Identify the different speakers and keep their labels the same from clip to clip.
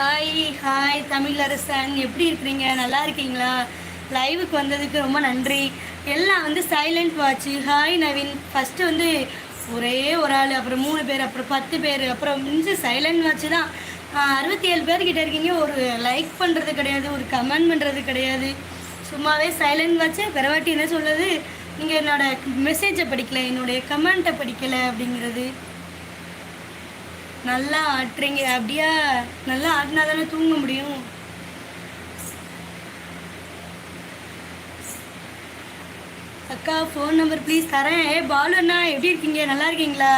Speaker 1: Hi hi Tamilarasan. எப்படி இருக்கிறீங்க? நல்லா இருக்கீங்களா? லைவுக்கு வந்ததுக்கு ரொம்ப நன்றி. எல்லாம் வந்து silent watch hi Naveen. First வந்து ஒரே ஒரு ஆள் அப்புறம் மூணு பேர் அப்புறம் பத்து பேர் அப்புறம் மிஞ்சி சைலண்ட் வாட்ச் தான். அறுபத்தி ஏழு பேர்கிட்ட இருக்கீங்க. ஒரு லைக் பண்ணுறது கிடையாது ஒரு கமெண்ட் பண்ணுறது கிடையாது. சும்மாவே சைலண்ட் வாட்ச்சு பிறவாட்டி என்ன சொல்லுது? நீங்கள் என்னோடய மெசேஜை படிக்கலை என்னுடைய கமெண்ட்டை படிக்கலை அப்படிங்கிறது. நல்லா ஆட்டுறீங்க. அப்படியா? நல்லா ஆட்டினா தானே தூங்க முடியும். அக்கா ஃபோன் நம்பர் ப்ளீஸ் தரேன். ஏ பாலு அண்ணா எப்படி இருக்கீங்க? நல்லா இருக்கீங்களா?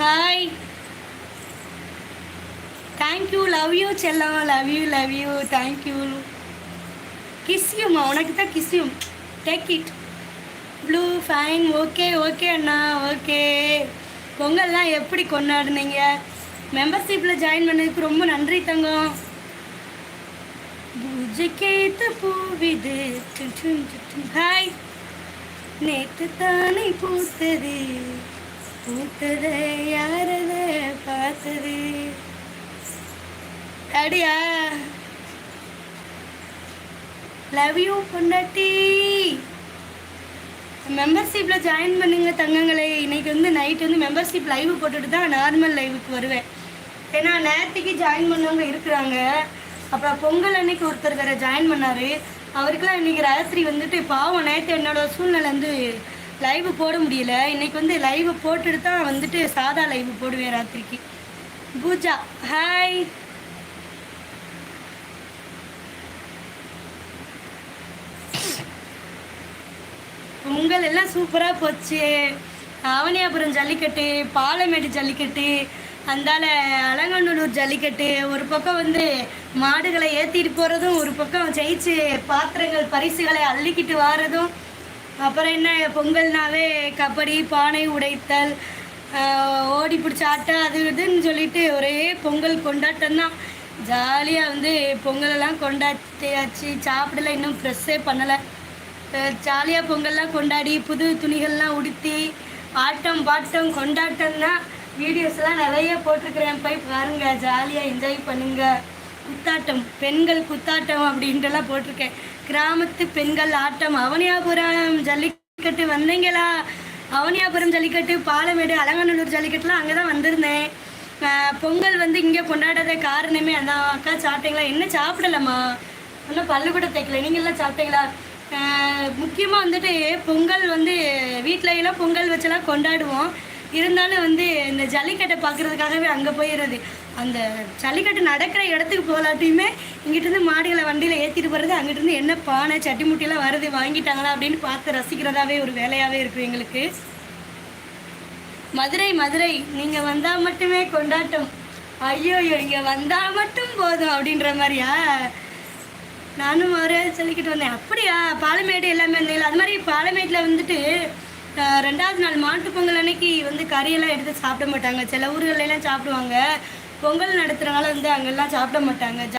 Speaker 1: Hi thank you love you செல்லம். Love you love you thank you கிஸ்யூமா உனக்கு தான் கிஸ்யூம் take it blue fine okay okay Anna. Okay பொங்கல்லாம் எப்படி கொண்டாடுனீங்க? மெம்பர்ஷிப்பில் ஜாயின் பண்ணதுக்கு ரொம்ப நன்றி தங்கம். பூஜைக்கேத்த பூவிது ஹாய் நேற்று தானே பூத்தது. பூத்ததை யாரத பார்த்தது? அடியா லவ் யூ பொண்டாட்டி. மெம்பர்ஷிப்பில் ஜாயின் பண்ணுங்க தங்கங்களே. இன்றைக்கி வந்து நைட் வந்து மெம்பர்ஷிப் லைவ் போட்டுட்டு தான் நார்மல் லைவுக்கு வருவேன். ஏன்னா நேரத்துக்கு ஜாயின் பண்ணவங்க இருக்கிறாங்க. அப்புறம் பொங்கல் அன்னைக்கு ஒருத்தர் வேறு ஜாயின் பண்ணார். அவருக்கெல்லாம் இன்றைக்கி ராத்திரி வந்துட்டு பாவம் நேற்று என்னோட சூழ்நிலை வந்து லைவ் போட முடியல. இன்றைக்கி வந்து லைவ் போட்டுட்டு தான் வந்துட்டு சாதா லைவ் போடுவேன் ராத்திரிக்கு. பூஜா ஹாய் பொங்கல் எல்லாம் சூப்பராக போச்சு. அவனியாபுரம் ஜல்லிக்கட்டு பாலமேடு ஜல்லிக்கட்டு அந்தால அலங்கநல்லூர் ஜல்லிக்கட்டு ஒரு பக்கம் வந்து மாடுகளை ஏற்றிட்டு போகிறதும் ஒரு பக்கம் ஜெயிச்சு பாத்திரங்கள் பரிசுகளை அள்ளிக்கிட்டு வாரதும் அப்புறம் என்ன பொங்கல்னாவே கபடி பானை உடைத்தல் ஓடி பிடிச்ச ஆட்டம் அது இதுன்னு சொல்லிட்டு ஒரே பொங்கல் கொண்டாட்டம் தான் ஜாலியாக வந்து பொங்கலெல்லாம் கொண்டாட்டியாச்சு சாப்பிடல இன்னும் ஃப்ரெஷ்ஷே பண்ணலை. ஜாலியாக பொங்கல்லாம் கொண்டாடி புது துணிகள்லாம் உடுத்தி ஆட்டம் பாட்டம் கொண்டாட்டம் தான் வீடியோஸ்லாம் நிறைய போட்டிருக்கிறேன். போய் பாருங்கள் ஜாலியாக என்ஜாய் பண்ணுங்கள் குத்தாட்டம் பெண்கள் குத்தாட்டம் அப்படின்ட்டுலாம் போட்டிருக்கேன். கிராமத்து பெண்கள் ஆட்டம் அவனியாபுரம் ஜல்லிக்கட்டு வந்தீங்களா? அவனியாபுரம் ஜல்லிக்கட்டு பாலமேடு அலங்கநல்லூர் ஜல்லிக்கட்டுலாம் அங்கே தான் வந்திருந்தேன் பொங்கல் வந்து இங்கே கொண்டாடாத காரணமே அதான். அக்கா சாப்பிட்டீங்களா? என்ன சாப்பிடலம்மா. இன்னும் பல்லு கூட தைக்கல நீங்களாம் சாப்பிட்டீங்களா? முக்கியமாக வந்துட்டு பொங்கல் வந்து வீட்டில எல்லாம் பொங்கல் வச்செல்லாம் கொண்டாடுவோம். இருந்தாலும் வந்து இந்த ஜல்லிக்கட்டை பார்க்குறதுக்காகவே அங்கே போயிடுறது அந்த ஜல்லிக்கட்டு நடக்கிற இடத்துக்கு போகலாட்டியுமே இங்கிட்டிருந்து மாடுகளை வண்டியில் ஏற்றிட்டு போகிறது அங்கிட்டிருந்து என்ன பானை சட்டி முட்டிலாம் வருது வாங்கிட்டாங்களா அப்படின்னு பார்த்து ரசிக்கிறதாவே ஒரு வேலையாகவே இருக்கும் எங்களுக்கு. மதுரை மதுரை நீங்கள் வந்தால் மட்டுமே கொண்டாட்டம். ஐயோ இங்கே வந்தால் மட்டும் போதும் அப்படின்ற மாதிரியா? நானும் ஒரே சொல்லிக்கிட்டு வந்தேன் அப்படியா? பாலமேடு எல்லாமே இருந்தீங்களா அது மாதிரி பாலமேட்டில் வந்துட்டு ரெண்டாவது நாள் மாட்டு பொங்கல் அன்னைக்கு வந்து கறியெல்லாம் எடுத்து சாப்பிட மாட்டாங்க. சில ஊர்களெல்லாம் சாப்பிடுவாங்க. பொங்கல் நடத்துகிறனால வந்து அங்கெல்லாம் சாப்பிட மாட்டாங்க.